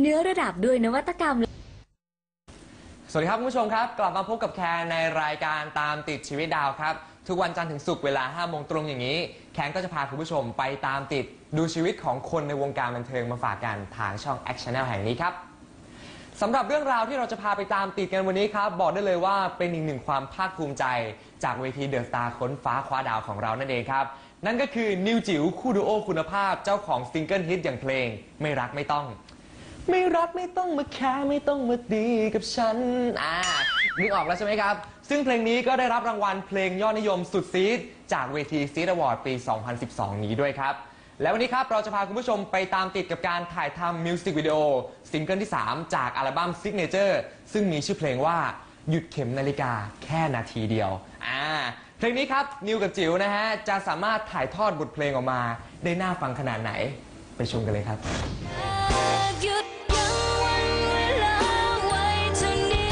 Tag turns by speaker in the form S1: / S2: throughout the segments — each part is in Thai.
S1: เนื้อระดับด้วยนวัตกรรม
S2: สวัสดีครับคุณผู้ชมครับ กลับมาพบกับแคนในรายการตามติดชีวิตดาวครับ ทุกวันจันทร์ถึงศุกร์เวลา5โมงตรงอย่างนี้ แคนก็จะพาคุณผู้ชมไปตามติดดูชีวิตของคนในวงการบันเทิงมาฝากกันทางช่อง Action Channel แห่งนี้ครับสำหรับเรื่องราวที่เราจะพาไปตามติดกันวันนี้ครับ บอกได้เลยว่าเป็นอีกหนึ่งความภาคภูมิใจ จากเวทีเดอะสตาร์ค้นฟ้าคว้าดาวของเรานั่นเองครับ นั่นก็คือนิวจิ๋วคู่ดูโอคุณภาพเจ้าของซิงเกิลฮิตอย่างเพลง ไม่รักไม่ต้อง ไม่รักไม่ต้องมาแค่ไม่ต้องมาดีกับฉัน อ่า นึกออกแล้วใช่ไหมครับ ซึ่งเพลงนี้ก็ได้รับรางวัลเพลงยอดนิยมสุดซีดจากเวทีซีดอวอร์ดปี 2012 นี้ด้วยครับ และวันนี้ครับ เราจะพาคุณผู้ชมไปตามติดกับการถ่ายทำมิวสิกวิดีโอซิงเกิลที่ 3 จากอัลบั้ม Signature ซึ่งมีชื่อเพลงว่าหยุดเข็มนาฬิกาแค่นาทีเดียว อ่า เพลงนี้ครับ นิวกับจิ๋วนะฮะ จะสามารถถ่ายทอดบทเพลงออกมา ได้น่าฟังขนาดไหน ไปชมกันเลยครับ
S1: หยุดยั้งวันเวลาไว้เท่านี้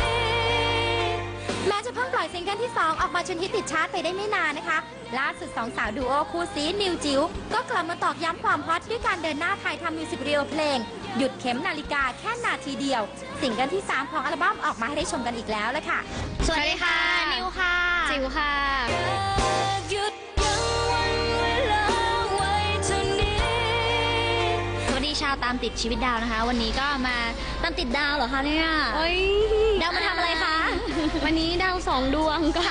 S1: แม้จะเพิ่งปล่อยซิงเกิลที่ 2 ออกมาจนฮิตติดชาร์ตไปได้ไม่นานนะคะ ล่าสุดสองสาวดูโอคู่ซีนิวจิ๋วก็กลับมาตอกย้ำความฮอตด้วยการเดินหน้าถ่ายทำมิวสิกวิดีโอเพลง หยุดเข็มนาฬิกาแค่นาทีเดียวซิงเกิลที่ 3 ของอัลบั้มออกมาให้ได้ชมกันอีกแล้วละค่ะ
S3: สวัสดีค่ะ นิวค่ะ จิวค่ะ
S1: ห
S3: ตามติดชีวิตดาวนะคะ วันนี้ก็มาตามติดดาวเหรอคะเนี่ย
S4: โอ้ย
S3: ดาวมาทำอะไรคะ
S4: วันนี้ดาวสองดวงก็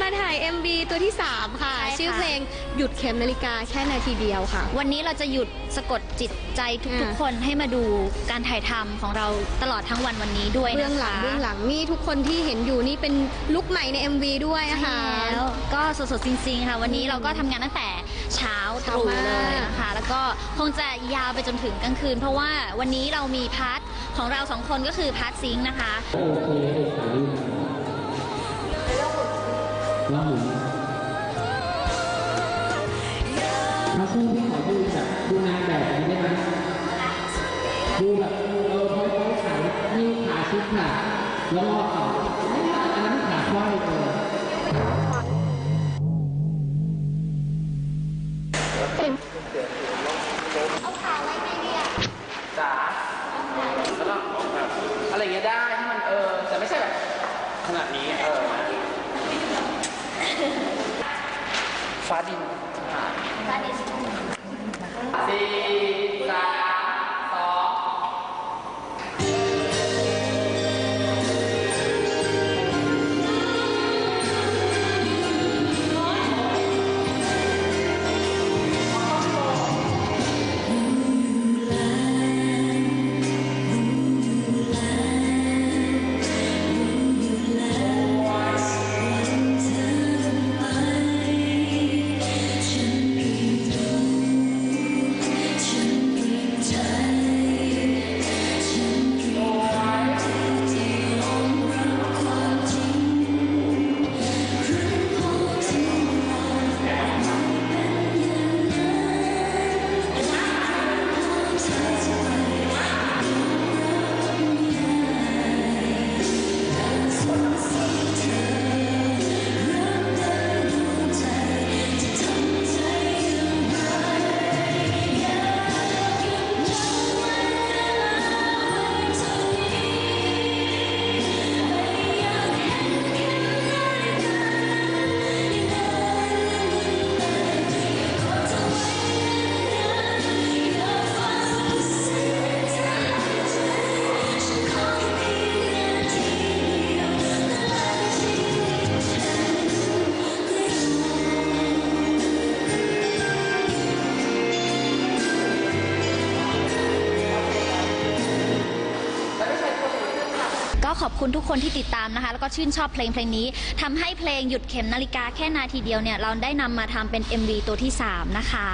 S4: มาถ่าย MV ตัวที่ 3 ค่ะ
S3: ใช่ค่ะ
S4: ชื่อเพลงหยุดเข็มนาฬิกาแค่นาทีเดียวค่ะ
S3: วันนี้เราจะหยุดสะกดจิตใจทุก
S4: อ่า
S3: ๆ คนให้มาดูการถ่ายทำของเราตลอดทั้งวันวันนี้ด้วยนะคะ
S4: เบื้องหลังเบื้องหลังนี่ทุกคนที่เห็นอยู่นี่เป็นลุคใหม่ใน MV ด้วยอะ
S3: ใช่
S4: ค่ะ
S3: แล้วก็สดๆจริงๆค่ะ วันนี้เราก็ทำงานตั้งแต่เช้า ตรู่
S4: เช้ามาก
S3: เลยนะคะ แล้วก็คงจะยาวไปจนถึงกลางคืน เพราะว่าวันนี้เรามีพาร์ทของเราสองคนก็คือพาร์ทซิงค์นะคะ
S2: ก็ขอ
S3: บคุณทุกคนที่ติดตามนะคะ แล้วก็ชื่นชอบเพลงเพลงนี้ทำให้เพลงหยุดเข็มนาฬิกาแค่นาทีเดียวเนี่ย เราได้นำมาทำเป็น MV ตัวที่ 3 นะคะ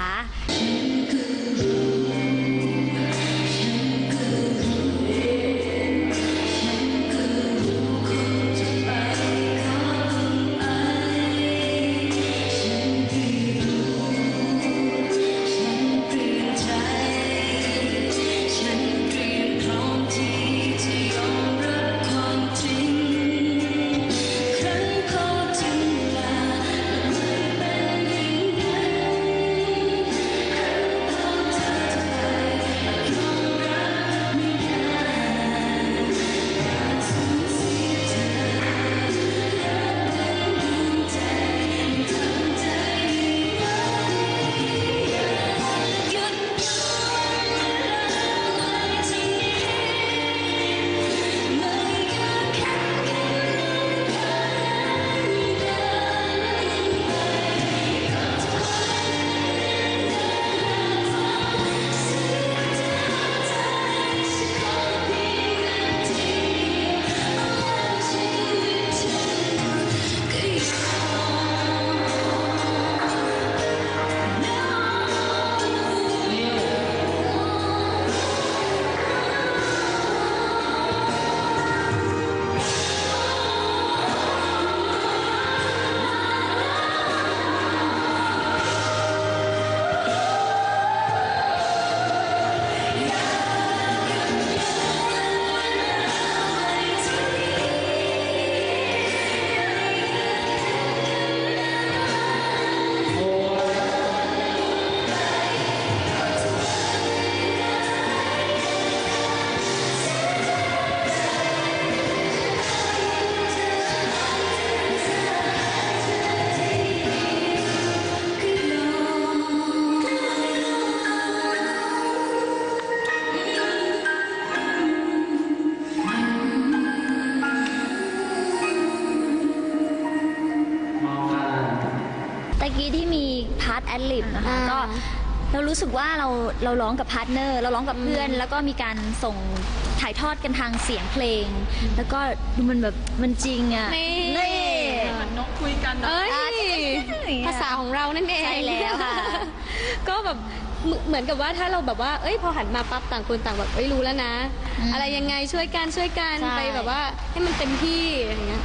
S5: รารู้สึกว่าเราเราร้องกับพาร์ทเนอร์เราร้องกับเพื่อน แล้วก็มีการส่งถ่ายทอดกันทางเสียงเพลง แล้วก็ดูมันแบบมันจริงอะ
S4: นี่
S5: นี่
S4: นกคุยกันเอ้ย
S5: อ่า
S4: ภาษาของเรานั่นเอง
S5: ใช่แล้วค่ะ
S4: ก็แบบเหมือนเหมือนกับว่าถ้าเราแบบว่า เอ้ยพอหันมาปั๊บต่างคนต่างแบบเอ้ยรู้แล้วนะ
S5: อืม
S4: อะไรยังไงช่วยกันช่วยกัน
S5: ใช่
S4: ไปแบบว่าให้มันเต็มที่อย่างเงี้ย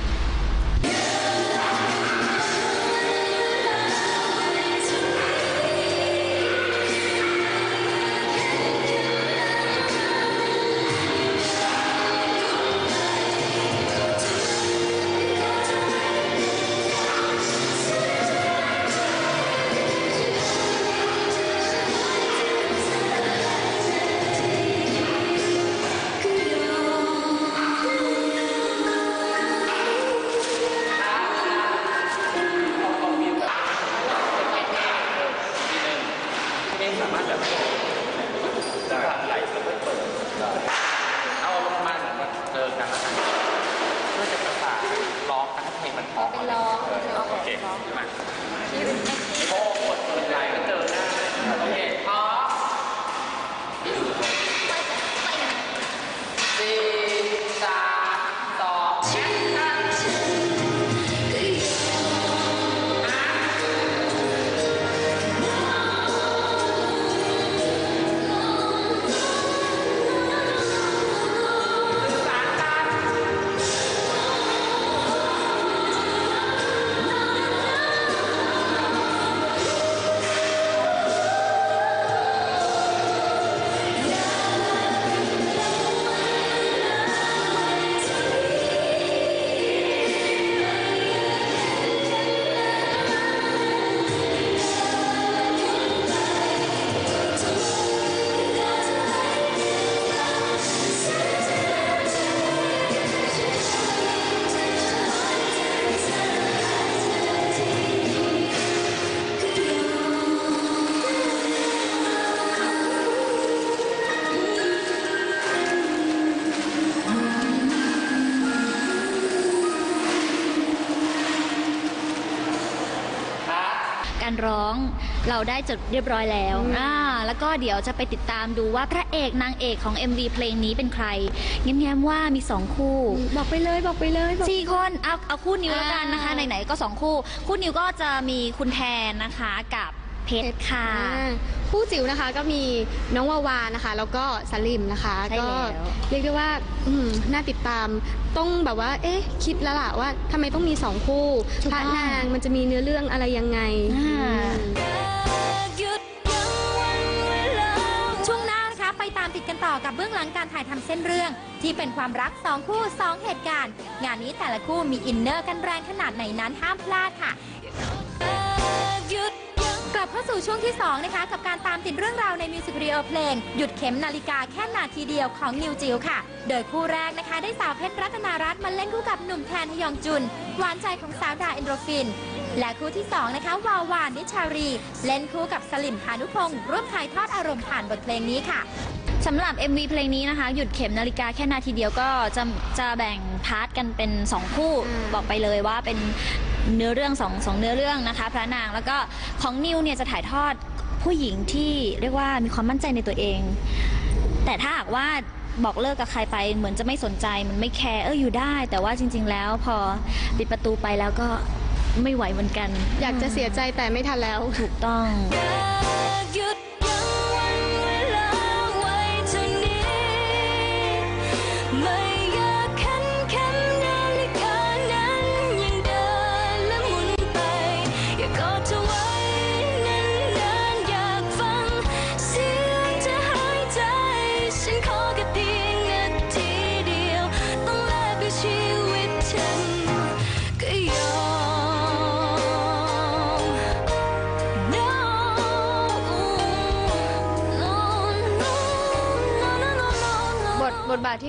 S6: รร้อง เราได้
S5: จดเรียบร้อยแล้วอ่าแล้วก็เดี๋ยวจะไปติดตามดูว่าพระเอกนางเอกของ MV เพลงนี้เป็นใครแง้มๆว่ามีสองคู่
S4: บอกไปเลยบอกไปเลยบอก
S5: สี่คนเอาเอาคู่นิวแล้วกันนะคะ
S4: อ่า
S5: ไหนๆก็สองคู่ คู่นิวก็จะมีคุณแทนนะคะกับเพชรค่ะ
S4: อ่า ผู้จิ๋วนะคะก็มีน้องวาวานะคะ แล้วก็สลิมนะคะ
S5: ใช่
S4: ก็
S5: แล้ว
S4: เรียกได้ว่าอืมน่าติดตามต้องแบบว่า เอ๊ะ คิดแล้วล่ะว่าทำไมต้องมีสองคู่พระนางมันจะมีเนื้อเรื่องอะไรยังไง
S5: อ่า
S3: ช่วงหน้านะคะไปตามติดกันต่อกับเบื้องหลังการถ่ายทำเส้นเรื่อง ที่เป็นความรักสองคู่สองเหตุการณ์ งานนี้แต่ละคู่มีอินเนอร์กันแรงขนาดไหนนั้นห้ามพลาดค่ะ กลับเข้าสู่ช่วงที่ 2 นะคะ กับการตามติดเรื่องราวในมิวสิกวิดีโอเพลง หยุดเข็มนาฬิกาแค่นาทีเดียวของนิวจิ๋วค่ะ โดยคู่แรกนะคะ ได้สาวเพชรรัตนารัตน์มาเล่นคู่กับหนุ่มแทนฮยองจุน หวานใจของสาวดาเอนโดรฟิน และคู่ที่ 2 นะคะ วาวานนิชารี เล่นคู่กับสลิมพานุพงศ์ร่วมถ่ายทอดอารมณ์ผ่านบทเพลงนี้ค่ะ
S5: สำหรับ MV เพลงนี้นะคะ หยุดเข็มนาฬิกาแค่นาทีเดียวก็จะจะแบ่งพาร์ทกันเป็น 2 คู่
S4: อืม
S5: บอกไปเลยว่าเป็น เนื้อเรื่องสองสองเนื้อเรื่องนะคะ พระนางแล้วก็ของนิวเนี่ยจะถ่ายทอดผู้หญิงที่เรียกว่ามีความมั่นใจในตัวเอง แต่ถ้าหากว่าบอกเลิกกับใครไปเหมือนจะไม่สนใจมันไม่แคร์เอออยู่ได้ แต่ว่าจริง ๆ แล้วพอปิดประตูไปแล้วก็ไม่ไหวเหมือนกัน
S4: อยากจะเสียใจแต่ไม่ทันแล้ว
S5: ถูกต้อง
S3: หยุดยั้ง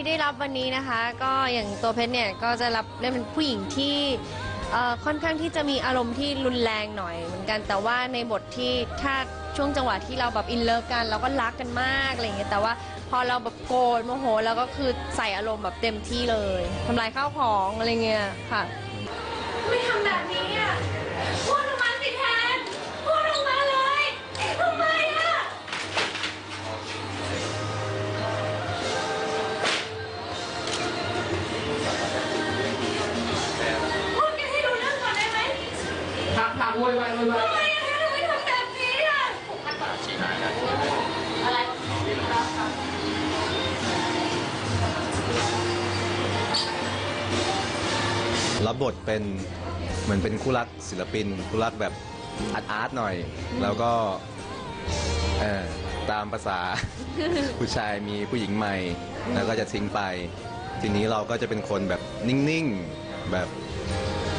S3: ได้
S7: รับวันนี้นะคะ ก็อย่างตัวเพชรเนี่ยก็จะรับเล่นเป็นผู้หญิงที่เอ่อค่อนข้างที่จะมีอารมณ์ที่รุนแรงหน่อยเหมือนกันแต่ว่าในบทที่ถ้าช่วงจังหวะที่เราแบบอินเลิฟกันเราก็รักกันมากอะไรอย่างเงี้ยแต่ว่าพอเราแบบโกรธโมโหเราก็คือใส่อารมณ์แบบเต็มที่เลยทำลายข้าวของอะไรเงี้ยค่ะ
S3: ไม่ทำแบบนี้อะ
S8: โวยวายโวยวาย
S9: รับบทเป็นเหมือนเป็นคู่รักศิลปิน คู่รักแบบอาร์ตอาร์ตหน่อย แล้วก็เออตามภาษา ผู้ชายมีผู้หญิงใหม่ แล้วก็จะทิ้งไป ทีนี้เราก็จะเป็นคนแบบนิ่งๆแบบ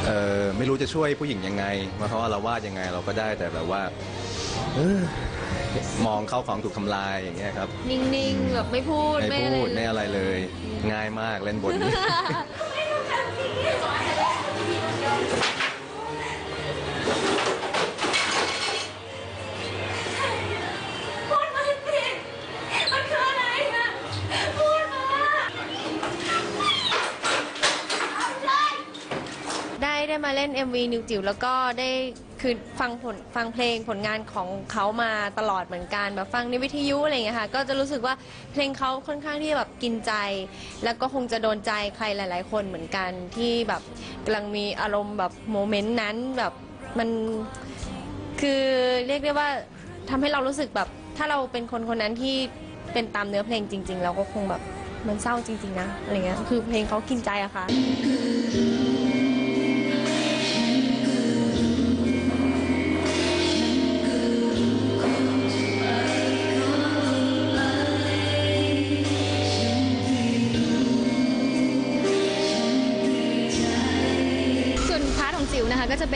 S9: เออไม่รู้จะช่วยผู้หญิงยังไงมาเพราะว่าเราวาดยังไงเราก็ได้แต่แบบว่าเออมองเข้าของถูกทำลายอย่างเงี้ยครับ
S7: นิ่งๆแบบไม่พูด
S9: ไม่
S7: อะไร
S9: พูด
S7: เลย
S9: ไม่อะไรเลย ง่ายมากเล่นบทนี้
S7: มาเล่น MV นิวจิ๋วแล้วก็ได้คือฟังผลฟังเพลงผลงานของเขามาตลอดเหมือนกันแบบฟังในวิทยุอะไรอย่างเงี้ยค่ะก็จะรู้สึกว่าเพลงเขาค่อนข้างที่แบบกินใจ แล้วก็คงจะโดนใจใครหลาย ๆ คนเหมือนกันที่แบบกำลังมีอารมณ์แบบโมเมนต์นั้นแบบมันคือเรียกได้ว่าทำให้เรารู้สึกแบบ ถ้าเราเป็นคนคนนั้นที่เป็นตามเนื้อเพลงจริง ๆ เราก็คงแบบมันเศร้าจริง ๆ นะอะไรเงี้ยคือเพลงเขากินใจอะค่ะ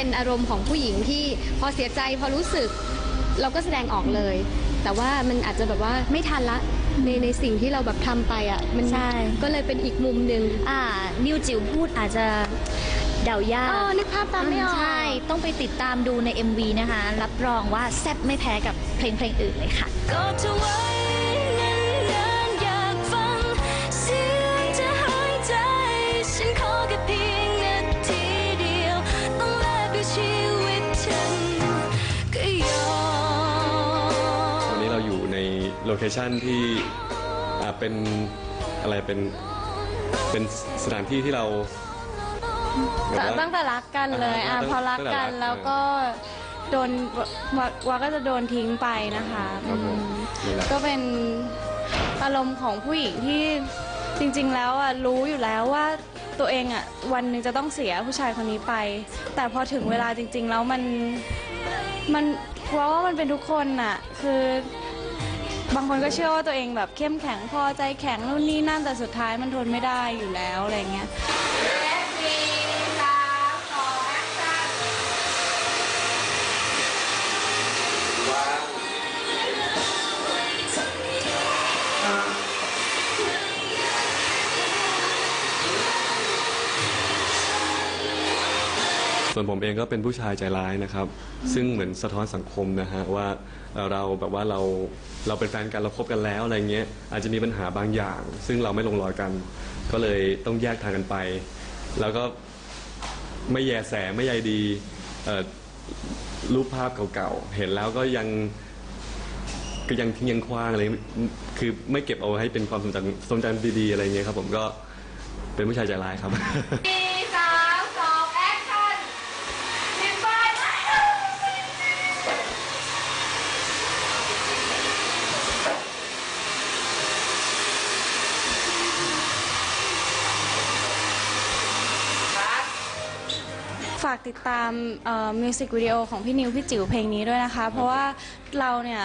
S4: เป็นอารมณ์ของผู้หญิงที่พอเสียใจพอรู้สึกเราก็แสดงออกเลย แต่ว่ามันอาจจะแบบว่าไม่ทันละในในสิ่งที่เราแบบทำไปอะมัน
S3: ใช่
S4: ก็เลยเป็นอีกมุมหนึ่ง
S3: อ่า นิวจิ๋วพูดอาจจะเดายาก
S4: อ๋อนึกภาพตามไม่ออก
S3: ใช่ ต้องไปติดตามดูใน MV นะคะ รับรองว่าแซ่บไม่แพ้กับเพลงเพลงอื่นเลยค่ะ
S5: เคชัน
S10: ที่อ่าเป็นอะไรเป็นเป็นสถานที่ที่เราแบบว่า
S11: ตั้งแต่รักกันเลยอะ
S10: อ่าตั้ง
S11: พอรัก
S10: ตั้งแต่
S11: กัน
S10: รัก
S11: แล้วก็โดนวาวาวาก็จะโดนทิ้งไปนะคะ
S10: ครับผม
S11: อืม
S10: นี่แหละ
S11: ก็เป็นอารมณ์ของผู้หญิงที่จริง ๆ แล้วอะรู้อยู่แล้วว่าตัวเองอะวันหนึ่งจะต้องเสียผู้ชายคนนี้ไป แต่พอถึงเวลาจริง ๆ แล้วมันมันเพราะว่ามันเป็นทุกคนน่ะ คือ บางคนก็เชื่อว่าตัวเองแบบเข้มแข็งพอใจแข็งนู่นนี่นั่นแต่สุดท้ายมันทนไม่ได้อยู่แล้วอะไรเงี้ย
S10: ส่วนผมเองก็เป็นผู้ชายใจร้ายนะครับ ซึ่งเหมือนสะท้อนสังคมนะฮะว่า เราแบบว่าเราเราเป็นแฟนกันเราคบกันแล้วอะไรเงี้ยอาจจะมีปัญหาบางอย่าง ซึ่งเราไม่ลงรอยกัน ก็เลยต้องแยกทางกันไป แล้วก็ไม่แยแสไม่ใยดีรูปภาพเก่าๆ เห็นแล้วก็ยังก็ยังทิ้งยังคว้างอะไรคือไม่เก็บเอาไว้ให้เป็นความทรงจำทรงจำดีๆอะไรเงี้ยครับ ผมก็เป็นผู้ชายใจร้ายครับ
S11: ฝาก ติดตามมิวสิกวิดีโอของพี่นิวพี่จิ๋วเพลงนี้ด้วยนะคะ เพราะว่าเราเนี่ย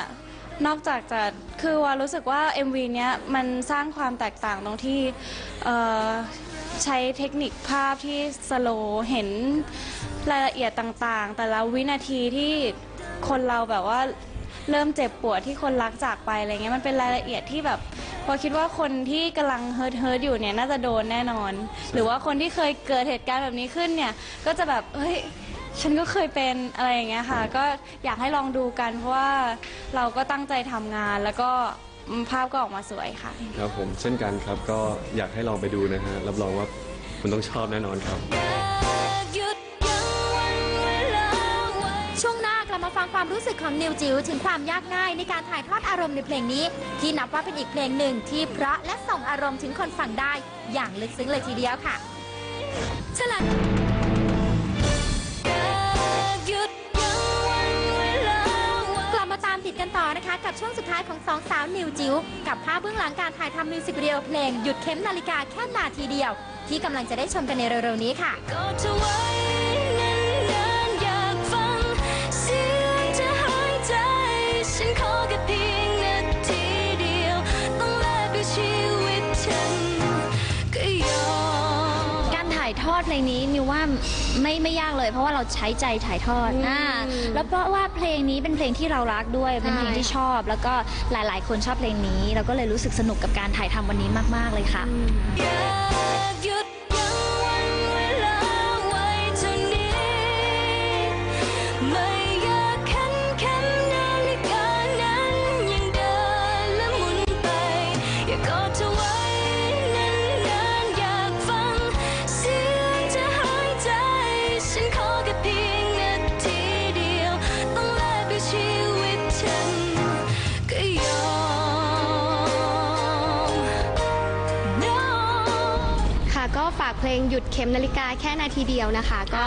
S11: นอกจากจะคือว่ารู้สึกว่า MV เนี้ยมันสร้างความแตกต่างตรงที่เอ่อใช้เทคนิคภาพที่สโลว์เห็นรายละเอียดต่างๆ แต่ละวินาทีที่คนเราแบบว่า เริ่มเจ็บปวดที่คนรักจากไปอะไรเงี้ยมันเป็นรายละเอียดที่แบบพอคิดว่าคนที่กำลังเฮิร์ทเฮิร์ทอยู่เนี่ยน่าจะโดนแน่นอน หรือว่าคนที่เคยเกิดเหตุการณ์แบบนี้ขึ้นเนี่ยก็จะแบบเฮ้ยฉันก็เคยเป็นอะไรอย่างเงี้ยค่ะ ก็อยากให้ลองดูกันเพราะว่าเราก็ตั้งใจทำงานแล้วก็ภาพก็ออกมาสวยค่ะ
S10: ครับผมเช่นกันครับก็อยากให้ลองไปดูนะฮะรับรองว่าคุณต้องชอบแน่นอนครับ
S5: หยุด
S1: มาฟังความรู้สึกของนิวจิ๋วถึงความยากง่ายในการถ่ายทอดอารมณ์ในเพลงนี้ ที่นับว่าเป็นอีกเพลงหนึ่งที่เพราะและส่งอารมณ์ถึงคนฟังได้ อย่างลึกซึ้งเลยทีเดียวค่ะ
S5: ฉลัด
S1: ติดกันต่อนะคะ กับช่วงสุดท้ายของสองสาวนิวจิ๋วกับภาพเบื้องหลังการถ่ายทำมิวสิกวิดีโอเพลงหยุดเข็มนาฬิกาแค่นาทีเดียว ที่กำลังจะได้ชมกันในเร็วๆนี้ค่ะ
S5: ล
S3: งนี้นิวว่าไม่ไม่ยากเลย เพราะว่าเราใช้ใจถ่ายทอดอ่าแล้วเพราะว่าเพลงนี้เป็นเพลงที่เรารักด้วยเป็นเพลงที่ชอบ แล้วก็หลายๆ คนชอบเพลงนี้ เราก็เลยรู้สึกสนุกกับการถ่ายทำวันนี้มาก ๆเลยค่ะ
S5: เพล
S4: งหยุดเข็มนาฬิกาแค่นาทีเดียวนะคะ ก็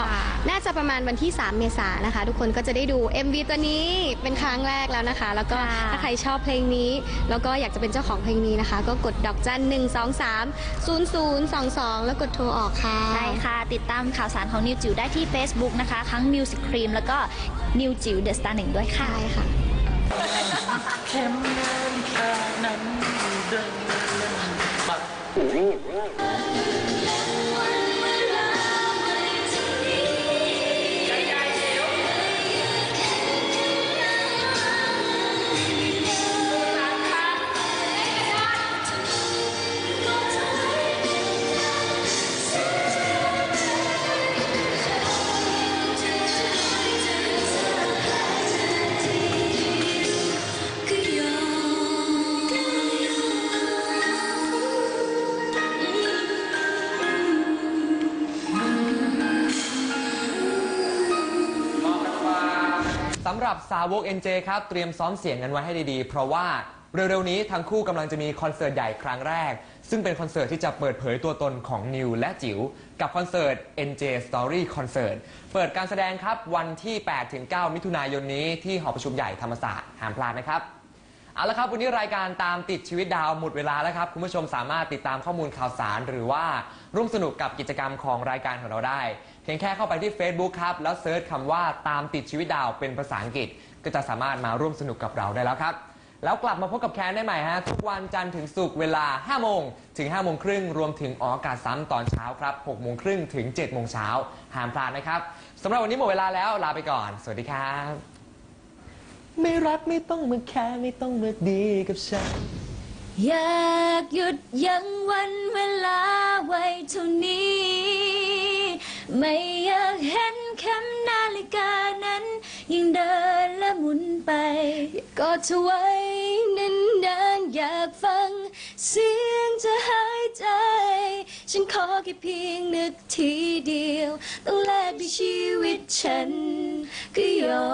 S4: น่าจะประมาณวันที่ 3 เมษายนนะคะ ทุกคนก็จะได้ดู MV ตัวนี้เป็นครั้งแรกแล้วนะคะ แล้วก็
S3: ค่ะ
S4: ถ้าใครชอบเพลงนี้ แล้วก็อยากจะเป็นเจ้าของเพลงนี้นะคะ ก็กดดอกจัน1 2 3 0 0 2 2 แล้วกดโทรออกค่ะ
S3: ใช่ค่ะ ติดตามข่าวสารของนิวจิ๋วได้ที่ Facebook นะคะทั้ง Music Cream แล้วก็นิวจิ๋วเดอะสตาร์หนึ่งด้วยค่ะ
S4: ใช่ค่ะ
S5: ก็
S2: สำหรับสาวก NJ ครับ เตรียมซ้อมเสียงกันไว้ให้ดีๆ เพราะว่าเร็วๆนี้ทั้งคู่กำลังจะมีคอนเสิร์ตใหญ่ครั้งแรก ซึ่งเป็นคอนเสิร์ตที่จะเปิดเผยตัวตนของนิวและจิ๋วกับคอนเสิร์ต NJ Story Concert เปิดการแสดงครับวันที่8-9มิถุนายนนี้ที่หอประชุมใหญ่ธรรมศาสตร์ห้ามพลาดนะครับเอาละครับ วันนี้รายการตามติดชีวิตดาวหมดเวลาแล้วครับ คุณผู้ชมสามารถติดตามข้อมูลข่าวสาร หรือว่าร่วมสนุกกับกิจกรรมของรายการของเราได้ เพียงแค่เข้าไปที่ Facebook ครับ แล้วเซิร์ชคำว่าตามติดชีวิตดาวเป็นภาษาอังกฤษ ก็จะสามารถมาร่วมสนุกกับเราได้แล้วครับ แล้วกลับมาพบกับแคนได้ใหม่ฮะ ทุกวันจันทร์ถึงศุกร์เวลา 5 โมง ถึง 5 โมงครึ่ง รวมถึงออกอากาศซ้ำตอนเช้าครับ 6 โมงครึ่งถึง 7 โมงเช้าห้ามพลาดนะครับสำหรับวันนี้หมดเวลาแล้วลาไปก่อน สวัสดีครับ ไม่รักไม่ต้องมาแค่ไม่ต้องมาดีกับฉัน
S5: อยากหยุดยั้งวันเวลาไว้เท่านี้ ไม่อยากเห็นเข็มนาฬิกานั้น ยังเดินและหมุนไป ก็จะไว้นานๆอยากฟัง เสียงจะหายใจ ฉันขอแค่เพียงนึกทีเดียวต้องแลกด้วยชีวิตฉันก็ยอ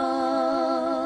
S5: ม